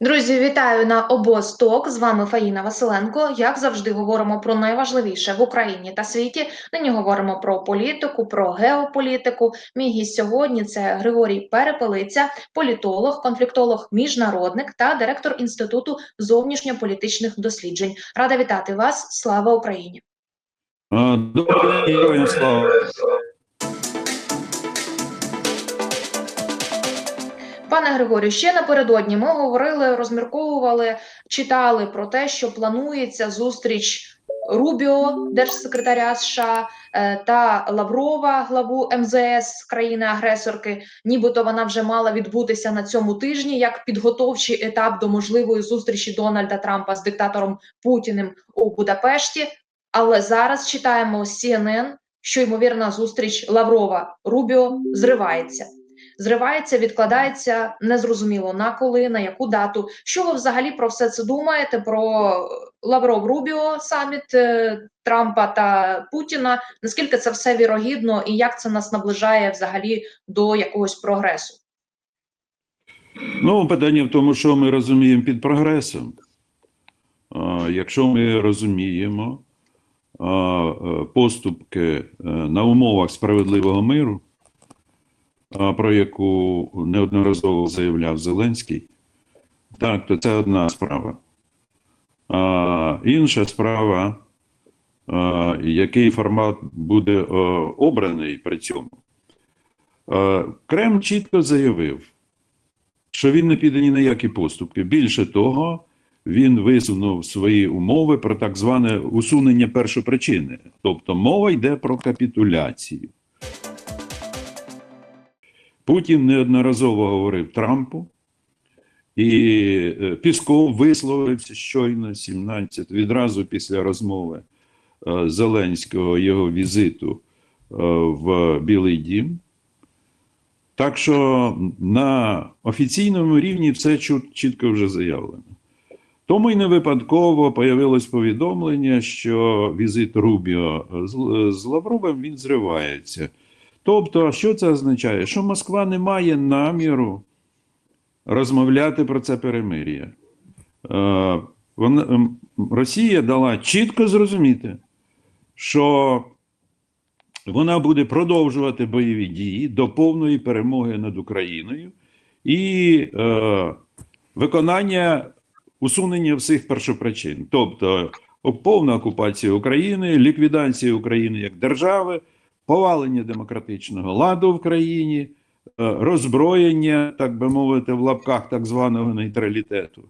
Друзі, вітаю на обосток. З вами Фаїна Василенко. Як завжди, говоримо про найважливіше в Україні та світі. Нині говоримо про політику, про геополітику. Мій гість сьогодні це Григорій Перепелиця, політолог, конфліктолог, міжнародник та директор інституту зовнішньополітичних досліджень. Рада вітати вас. Слава Україні! А, Добрий слава. Пане Григорію, ще напередодні ми говорили, розмірковували, читали про те, що планується зустріч Рубіо, держсекретаря США, е, та Лаврова, главу МЗС країни-агресорки. Нібито вона вже мала відбутися на цьому тижні як підготовчий етап до можливої зустрічі Дональда Трампа з диктатором Путіним у Будапешті. Але зараз читаємо CNN, що ймовірна зустріч Лаврова Рубіо зривається зривається, відкладається незрозуміло на коли, на яку дату. Що ви взагалі про все це думаєте? Про Лавров Рубіо саміт е, Трампа та Путіна? Наскільки це все вірогідно, і як це нас наближає взагалі до якогось прогресу? Ну, питання в тому, що ми розуміємо під прогресом. Якщо ми розуміємо е, поступки е, на умовах справедливого миру, про яку неодноразово заявляв Зеленський, так, то це одна справа. А, Інша справа, а, який формат буде е, обраний при цьому. А, Кремль чітко заявив, що він не піде ні на які поступки. Більше того, він висунув свої умови про так зване усунення першопричини. Тобто мова йде про капітуляцію. Путін неодноразово говорив Трампу, і е, Пісков висловився щойно 17, відразу після розмови е, Зеленського його візиту е, в Білий Дім. Так що на офіційному рівні все чітко вже заявлено. Тому й не випадково появилось повідомлення, що візит Рубіо з, з Лавровим він зривається. Тобто, що це означає? Що Москва не має наміру розмовляти про це перемир'я. Е, ем, Росія дала чітко зрозуміти, що вона буде продовжувати бойові дії до повної перемоги над Україною і е, виконання усунення всіх першопричин, тобто повна окупація України, ліквідація України як держави, повалення демократичного ладу в країні, е, роззброєння, так би мовити, в лапках так званого нейтралітету.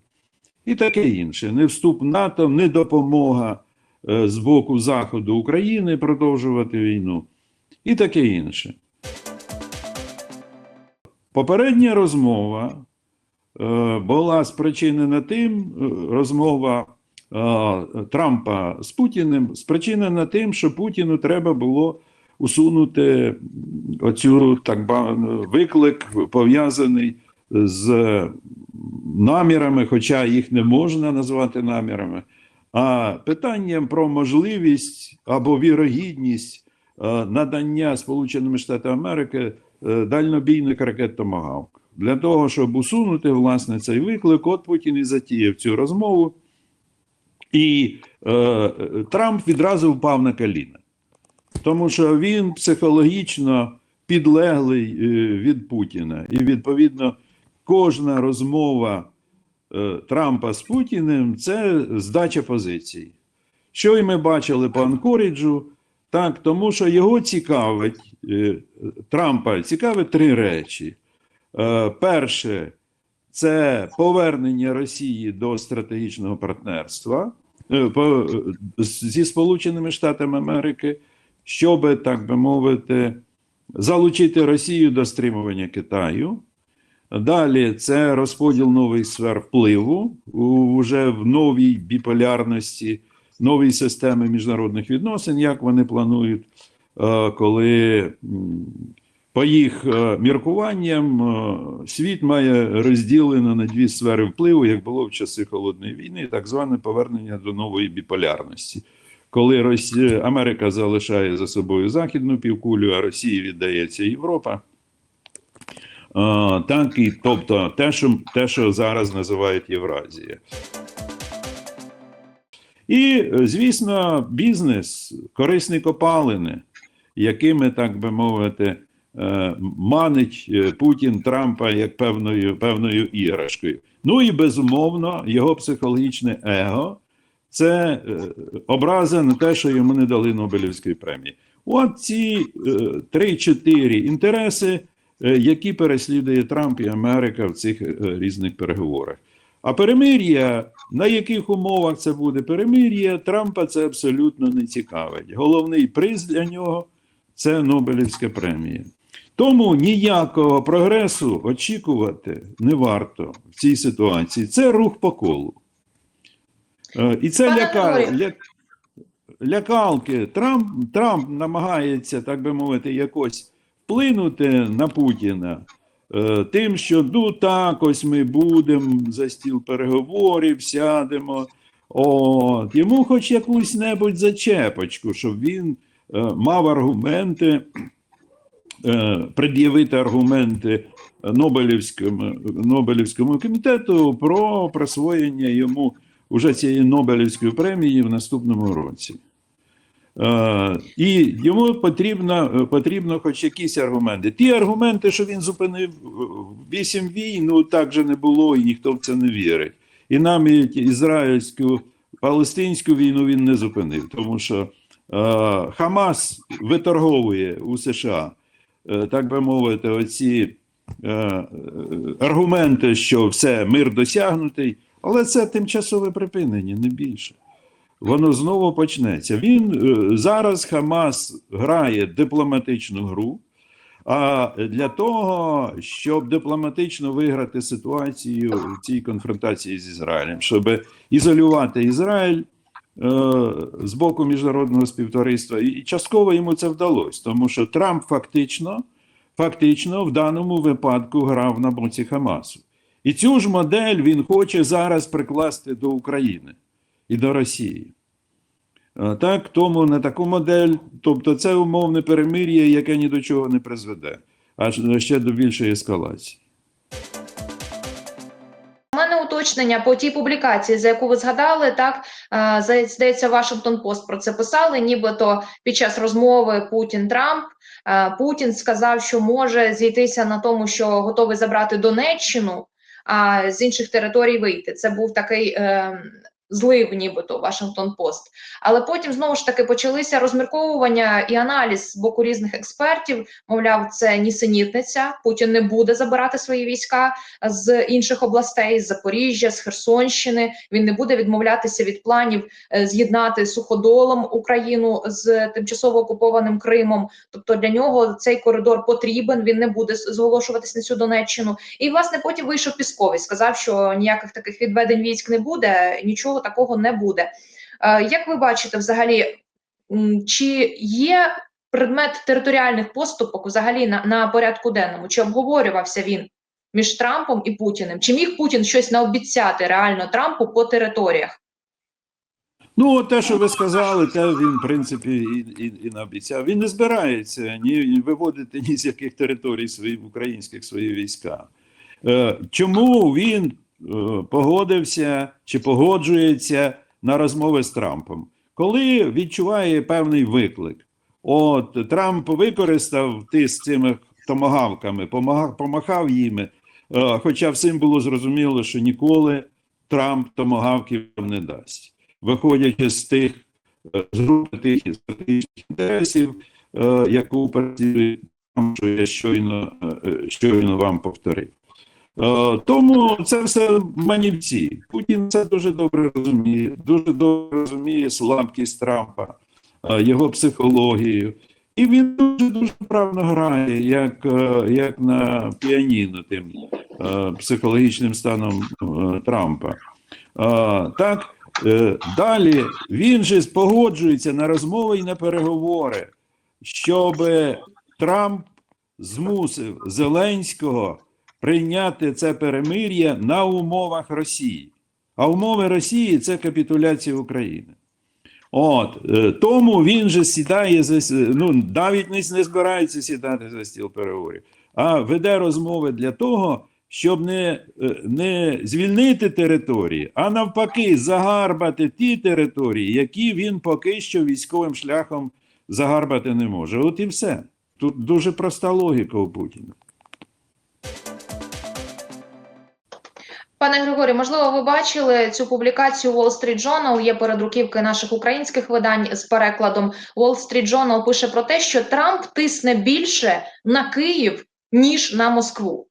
І таке інше. Не вступ НАТО, не допомога е, з боку Заходу України продовжувати війну. І таке інше. Попередня розмова е, була спричинена тим, розмова Трампа з Путіним спричинена тим, що Путіну треба було усунути оцю так виклик, пов'язаний з намірами, хоча їх не можна назвати намірами, а питанням про можливість або вірогідність е, надання Сполученими Штатами Америки е, дальнобійних ракет Томагавк. Для того, щоб усунути власне цей виклик, от Путін і затіяв цю розмову, і е, Трамп відразу впав на коліна. Тому що він психологічно підлеглий е, від Путіна. І відповідно кожна розмова е, Трампа з Путіним це здача позицій. Що і ми бачили по Анкоріджу, так, тому що його цікавить, е, Трампа цікавить три речі. Перше, це повернення Росії до стратегічного партнерства зі Сполученими Штатами Америки, щоб, так би мовити, залучити Росію до стримування Китаю. Далі це розподіл нових сфер впливу вже в новій біполярності, новій системі міжнародних відносин, як вони планують, е, коли по їх е, міркуванням е, світ має розділено на дві сфери впливу, як було в часи холодної війни, так зване повернення до нової біполярності. Коли Росія, Америка залишає за собою західну півкулю, а Росії віддається Європа. так і тобто те, що, те, що зараз називають Євразія. І, звісно, бізнес, корисні копалини, якими, так би мовити, е, манить е, Путін Трампа як певною, певною іграшкою. Ну і безумовно, його психологічне его це е, образа на те, що йому не дали Нобелівської премії. От ці е, три-чотири інтереси, е, які переслідує Трамп і Америка в цих різних переговорах. А перемир'я, на яких умовах це буде перемир'я, Трампа це абсолютно не цікавить. Головний приз для нього це Нобелівська премія. Тому ніякого прогресу очікувати не варто в цій ситуації. Це рух по колу. Е, І це ляка, ля, лякалки. Трамп, Трамп намагається, так би мовити, якось вплинути на Путіна. е, Тим, що ну так, ось ми будемо за стіл переговорів, сядемо. От, йому хоч якусь небудь зачепочку, щоб він е, мав аргументи, е, пред'явити аргументи Нобелівському, Нобелівському комітету про присвоєння йому уже цієї Нобелівської премії в наступному році. Е, і йому потрібно, потрібно хоч якісь аргументи. Ті аргументи, що він зупинив е, вісім війн, ну так же не було, і ніхто в це не вірить. І навіть ізраїльську палестинську війну він не зупинив, тому що е, Хамас виторговує у США, е, так би мовити, оці е, е, аргументи, що все, мир досягнутий, але це тимчасове припинення, не більше. Воно знову почнеться. Він е, зараз Хамас грає дипломатичну гру. А для того, щоб дипломатично виграти ситуацію в цій конфронтації з Ізраїлем, щоб ізолювати Ізраїль е, з боку міжнародного співтовариства, і частково йому це вдалося, тому що Трамп фактично, фактично в даному випадку грав на боці Хамасу. І цю ж модель він хоче зараз прикласти до України і до Росії. Так, тому на таку модель, тобто це умовне перемир'я, яке ні до чого не призведе, а ще до більшої ескалації. Уточнення по тій публікації, за яку ви згадали, так здається, Вашингтон Пост про це писали. Нібито під час розмови Путін Трамп Путін сказав, що може зійтися на тому, що готовий забрати Донеччину, з інших територій вийти. Це був такий. Злив, нібито Вашингтон Пост, але потім знову ж таки почалися розмірковування і аналіз з боку різних експертів. Мовляв, це нісенітниця. Путін не буде забирати свої війська з інших областей, з Запоріжжя, з Херсонщини. Він не буде відмовлятися від планів е, з'єднати суходолом Україну з тимчасово окупованим Кримом. Тобто для нього цей коридор потрібен. Він не буде зголошуватись на цю Донеччину. І власне потім вийшов Пісковий, сказав, що ніяких таких відведень військ не буде, нічого такого не буде. Е, Як ви бачите, взагалі, чи є предмет територіальних поступок взагалі на, на порядку денному? Чи обговорювався він між Трампом і Путіним? Чи міг Путін щось наобіцяти реально Трампу по територіях? Ну, те, що ви сказали, те він, в принципі, і, і, і наобіцяв. Він не збирається ні, виводити ні з яких територій свої українських свої війська. Е, чому він погодився чи погоджується на розмови з Трампом? Коли відчуває певний виклик, от Трамп використав ти з цими томагавками, помахав їми, е, хоча всім було зрозуміло, що ніколи Трамп томагавків не дасть виходячи з тих е, з групи тих стратегічних інтересів, е, яку працює, що я щойно, е, щойно вам повторив. Е, Тому це все манівці. Путін це дуже добре розуміє, дуже добре розуміє слабкість Трампа, е, його психологію. І він дуже дуже вправно грає, як, е, як на піаніно тим психологічним станом Трампа. Так, Далі він же погоджується на розмови і на переговори, щоб Трамп змусив Зеленського прийняти це перемир'я на умовах Росії. А умови Росії це капітуляція України. От е, тому він же сідає за ну навіть не, не збирається сідати за стіл переговорів, а веде розмови для того, щоб не, е, не звільнити території, а навпаки, загарбати ті території, які він поки що військовим шляхом загарбати не може. От і все. Тут дуже проста логіка у Путіна. Пане Григорі, можливо, ви бачили цю публікацію Wall Street Journal, є передруківки наших українських видань з перекладом. Wall Street Journal пише про те, що Трамп тисне більше на Київ, ніж на Москву.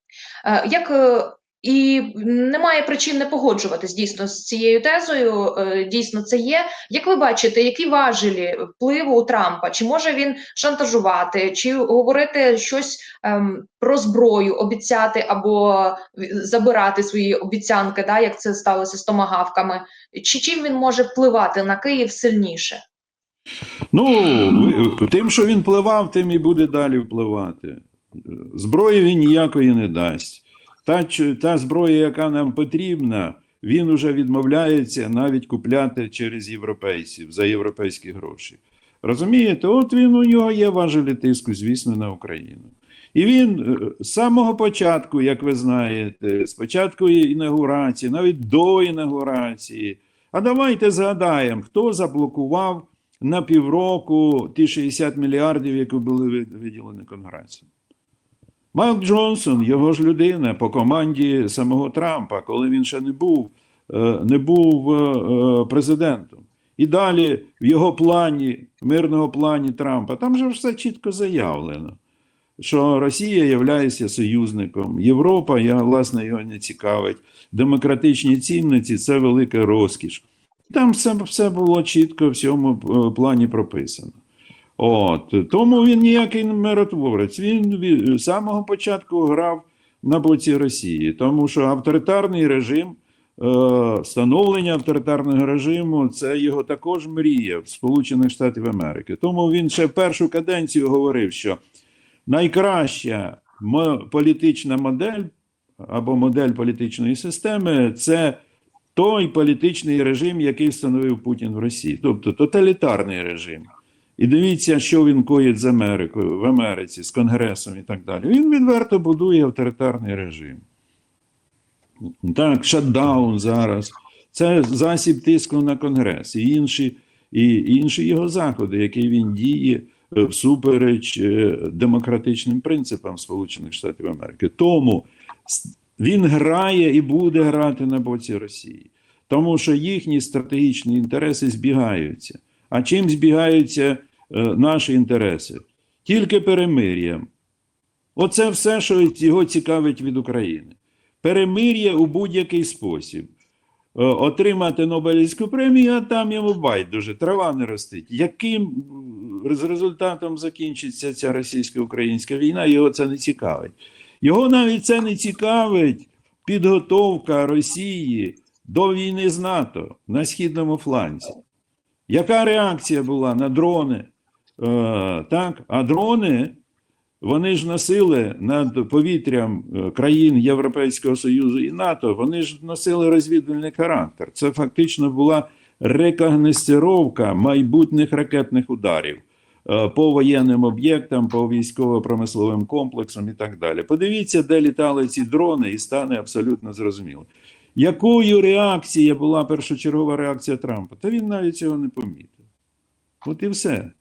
Е, Як е, і немає причин не погоджуватись дійсно з цією тезою. е, Дійсно, це є. Як ви бачите, які важелі впливу у Трампа? Чи може він шантажувати, чи говорити щось ем, про зброю, обіцяти або забирати свої обіцянки, да, як це сталося з томагавками? Чи чим він може впливати на Київ сильніше? Ну, тим, що він пливав, тим і буде далі впливати. Зброї він ніякої не дасть. Та, та зброя, яка нам потрібна, він уже відмовляється навіть купляти через європейців за європейські гроші. Розумієте, от він у нього є важелі тиску, звісно, на Україну. І він е, з самого початку, як ви знаєте, з початку інаугурації, навіть до інаугурації. А давайте згадаємо, хто заблокував на півроку ті 60 мільярдів, які були виділені Конгресом. Майк Джонсон, його ж людина по команді самого Трампа, коли він ще не був, е, не був е, е, президентом. І далі в його плані, мирного плані Трампа, там же все чітко заявлено, що Росія є союзником, Європа, я, власне, його не цікавить. Демократичні цінності це велика розкіш. Там все, все було чітко в цьому плані прописано. От тому він ніякий миротворець. Він від самого початку грав на боці Росії, тому що авторитарний режим, е, становлення авторитарного режиму це його також мрія в Сполучених Штатів Америки. Тому він ще першу каденцію говорив, що найкраща політична модель або модель політичної системи це той політичний режим, який встановив Путін в Росії, тобто тоталітарний режим. І дивіться, що він коїть з Америкою в Америці, з Конгресом і так далі. Він відверто будує авторитарний режим. Так, шатдаун зараз. Це засіб тиску на Конгрес і інші, і інші його заходи, які він діє е, всупереч е, демократичним принципам Сполучених Штатів Америки. Тому він грає і буде грати на боці Росії, тому що їхні стратегічні інтереси збігаються. А чим збігаються е, наші інтереси? Тільки перемир'ям. Оце все, що його цікавить від України. Перемир'я у будь-який спосіб. Е, Отримати Нобелівську премію, а там йому байдуже, трава не ростить. Яким з результатом закінчиться ця російсько-українська війна, його це не цікавить. Його навіть це не цікавить підготовка Росії до війни з НАТО на східному фланзі. Яка реакція була на дрони? Е, так, а дрони вони ж носили над повітрям е, країн Європейського Союзу і НАТО, вони ж носили розвідувальний характер. Це фактично була рекогносцировка майбутніх ракетних ударів е, по воєнним об'єктам, по військово-промисловим комплексам і так далі. Подивіться, де літали ці дрони, і стане абсолютно зрозуміло. Якою реакція була першочергова реакція Трампа? Та він навіть цього не помітив. От і все.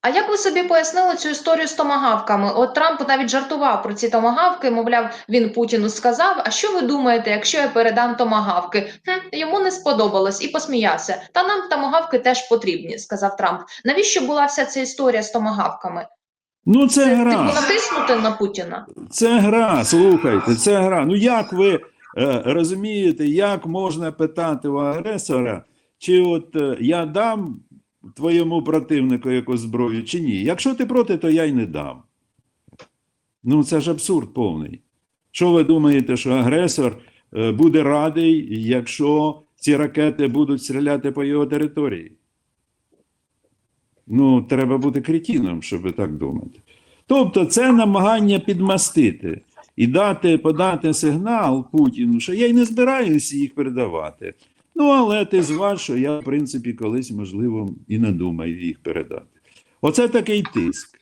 А як ви собі пояснили цю історію з томагавками? От Трамп навіть жартував про ці томагавки, мовляв, він Путіну сказав. А що ви думаєте, якщо я передам томагавки? Хм, йому не сподобалось і посміявся. Та нам томагавки теж потрібні, сказав Трамп. Навіщо була вся ця історія з томагавками? Ну, це Це гра. натиснути на Путіна? Це гра, слухайте, це гра. Ну як ви е, розумієте, як можна питати у агресора, чи от е, я дам твоєму противнику якусь зброю, чи ні? Якщо ти проти, то я й не дам. Ну це ж абсурд повний. Що ви думаєте, що агресор е, буде радий, якщо ці ракети будуть стріляти по його території? Ну, треба бути кретіном, щоб так думати. Тобто, це намагання підмастити і дати, подати сигнал Путіну, що я й не збираюся їх передавати. Ну, але ти зваж, що я, в принципі, колись, можливо, і не думаю їх передати. Оце такий тиск.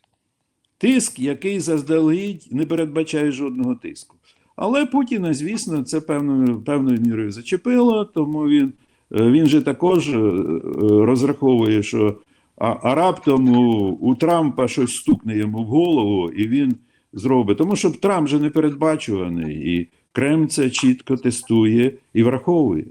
тиск, який заздалегідь не передбачає жодного тиску. Але Путіна, звісно, це певною, певною мірою зачепило, тому він, е, він же також е, е, розраховує, що а, а раптом у, у Трампа щось стукне йому в голову, і він зробить. Тому що Трамп же не передбачуваний, і Кремль це чітко тестує і враховує.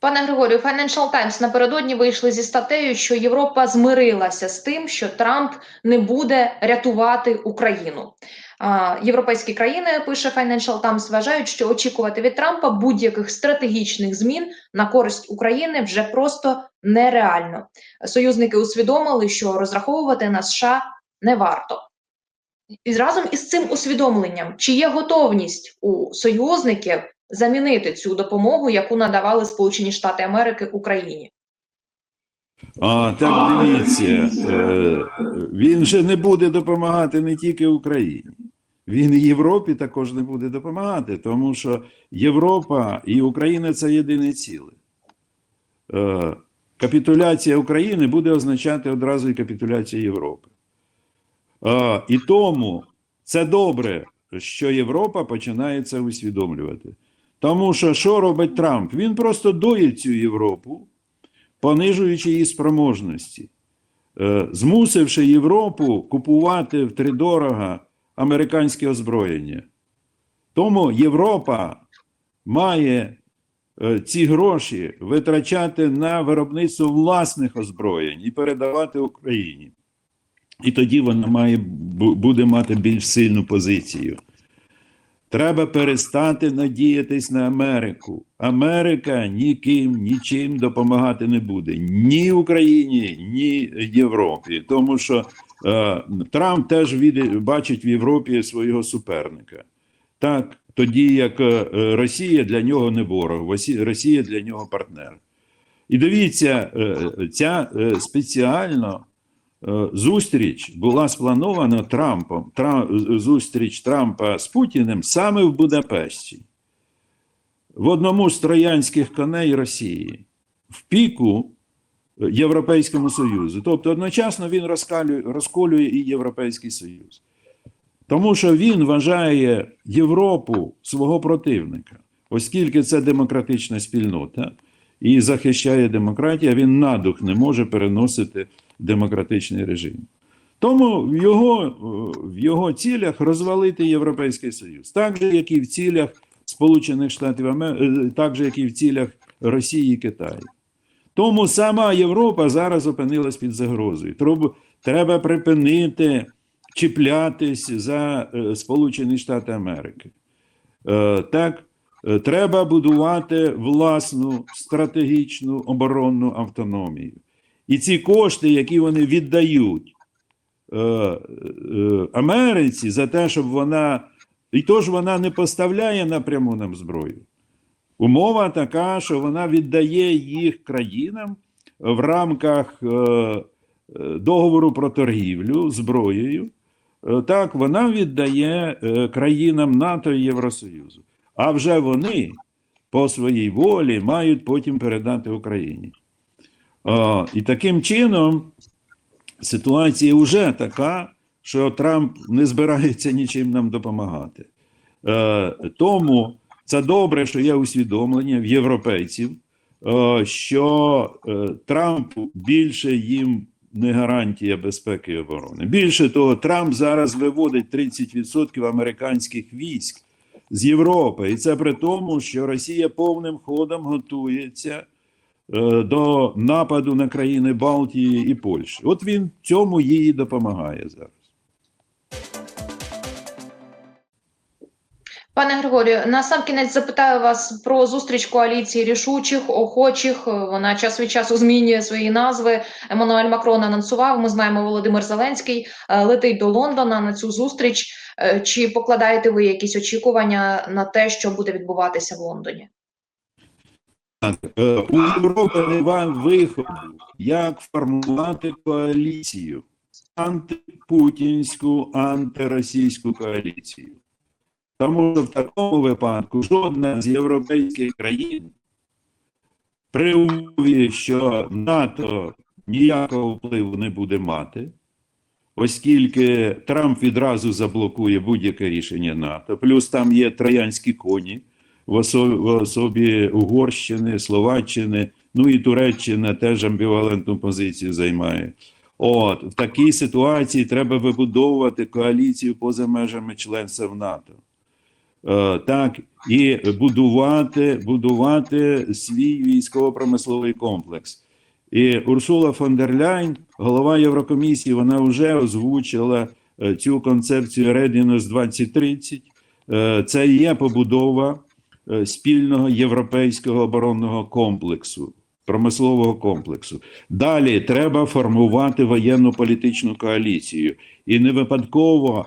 Пане Григорію, Financial Times напередодні вийшли зі статтею, що Європа змирилася з тим, що Трамп не буде рятувати Україну. Європейські країни пише Financial Times, вважають, що очікувати від Трампа будь-яких стратегічних змін на користь України вже просто нереально. Союзники усвідомили, що розраховувати на США не варто. І разом із цим усвідомленням, чи є готовність у союзників замінити цю допомогу, яку надавали Сполучені Штати Америки Україні. А так дивіться, е, він же не буде допомагати не тільки Україні. Він і Європі також не буде допомагати, тому що Європа і Україна це єдине ціле. Капітуляція України буде означати одразу і капітуляцію Європи. Е, І тому це добре, що Європа починає це усвідомлювати. Тому що що робить Трамп? Він просто доїть цю Європу понижуючи її спроможності, е, змусивши Європу купувати втридорога американське озброєння. Тому Європа має е, ці гроші витрачати на виробництво власних озброєнь і передавати Україні. І тоді вона має, буде мати більш сильну позицію. Треба перестати надіятись на Америку. Америка ніким, нічим допомагати не буде ні Україні, ні Європі. Тому що Трамп теж бачить в Європі свого суперника. Так, тоді як е, Росія для нього не ворог, Росія для нього партнер. І дивіться, е, ця е, спеціально е, зустріч була спланована Трампом. Тра- зустріч Трампа з Путіним саме в Будапешті, в одному з троянських коней Росії, в піку е, Європейському Союзу. Тобто одночасно він розкалює, розколює і Європейський Союз. Тому що він вважає Європу свого противника, оскільки це демократична спільнота і захищає демократію, він на дух не може переносити демократичний режим. Тому в його, е, в його цілях розвалити Європейський Союз, так же, як і в цілях Сполучених Штатів Америки, так же, як і в цілях Росії і Китаю. Тому сама Європа зараз опинилась під загрозою. Треба, припинити чіплятись за е, Сполучені Штати Америки. Е, так, е, треба будувати власну стратегічну оборонну автономію. І ці кошти, які вони віддають Америці за те, щоб вона. І то ж вона не поставляє напряму нам зброю. Умова така, що вона віддає їх країнам в рамках е, е, договору про торгівлю зброєю. Е, Так, вона віддає країнам НАТО і Євросоюзу. А вже вони по своїй волі мають потім передати Україні. І таким чином ситуація вже така, що Трамп не збирається нічим нам допомагати. Тому це добре, що є усвідомлення в європейців, е, що е, Трамп більше їм не гарантія безпеки і оборони. Більше того, Трамп зараз виводить 30% американських військ з Європи, і це при тому, що Росія повним ходом готується е, до нападу на країни Балтії і Польщі. От він цьому їй допомагає зараз. Пане Григорію, на сам кінець запитаю вас про зустріч коаліції рішучих, охочих. Вона час від часу змінює свої назви. Еммануель Макрон анонсував. Ми знаємо, Володимир Зеленський е, летить до Лондона на цю зустріч. Е, Чи покладаєте ви якісь очікування на те, що буде відбуватися в Лондоні? Е, у Європи немає виходу, як формувати коаліцію, антипутінську, антиросійську коаліцію. Тому що в такому випадку жодна з європейських країн при умові, що НАТО ніякого впливу не буде мати, оскільки Трамп відразу заблокує будь-яке рішення НАТО. Плюс там є троянські коні в особі, в особі Угорщини, Словаччини, ну і Туреччина теж амбівалентну позицію займає. От в такій ситуації треба вибудовувати коаліцію поза межами членства в НАТО. Е, так, і будувати, будувати свій військово-промисловий комплекс. І Урсула фон дер Ляйн, голова Єврокомісії, вона вже озвучила е, цю концепцію Readiness 2030. Е, Це є побудова спільного європейського оборонного комплексу, промислового комплексу. Далі треба формувати воєнно-політичну коаліцію. І не випадково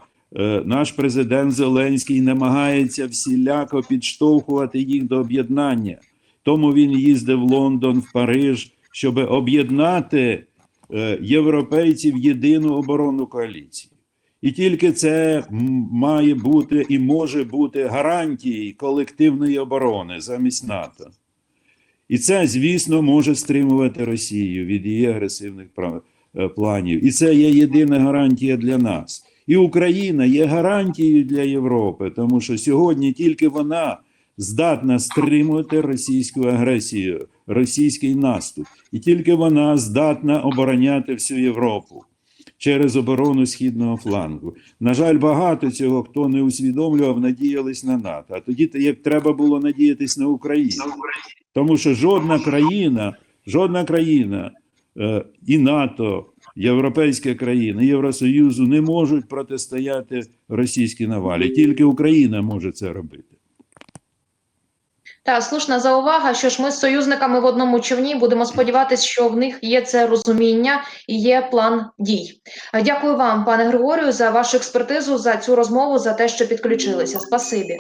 наш президент Зеленський намагається всіляко підштовхувати їх до об'єднання. Тому він їздив в Лондон, в Париж, щоб об'єднати е, європейців в єдину оборонну коаліцію. І тільки це має бути і може бути гарантією колективної оборони замість НАТО. І це, звісно, може стримувати Росію від її агресивних е, планів. І це є єдина гарантія для нас. І Україна є гарантією для Європи, тому що сьогодні тільки вона здатна стримувати російську агресію, російський наступ, і тільки вона здатна обороняти всю Європу через оборону східного флангу. На жаль, багато цього, хто не усвідомлював, надіялись на НАТО. А тоді як треба було надіятись на Україну. Тому що жодна країна, жодна країна е, і НАТО, європейська країна, Євросоюзу не можуть протистояти російській навалі. Тільки Україна може це робити. Та слушна заувага, що ж ми з союзниками в одному човні будемо сподіватися, що в них є це розуміння і є план дій. Дякую вам, пане Григорію, за вашу експертизу, за цю розмову, за те, що підключилися. Спасибі.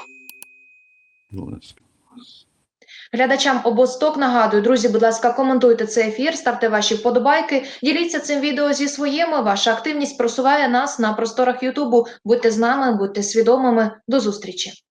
Глядачам обосток нагадую, друзі, будь ласка, коментуйте цей ефір, ставте ваші вподобайки, діліться цим відео зі своїми. Ваша активність просуває нас на просторах Ютубу. Будьте з нами, будьте свідомими. До зустрічі.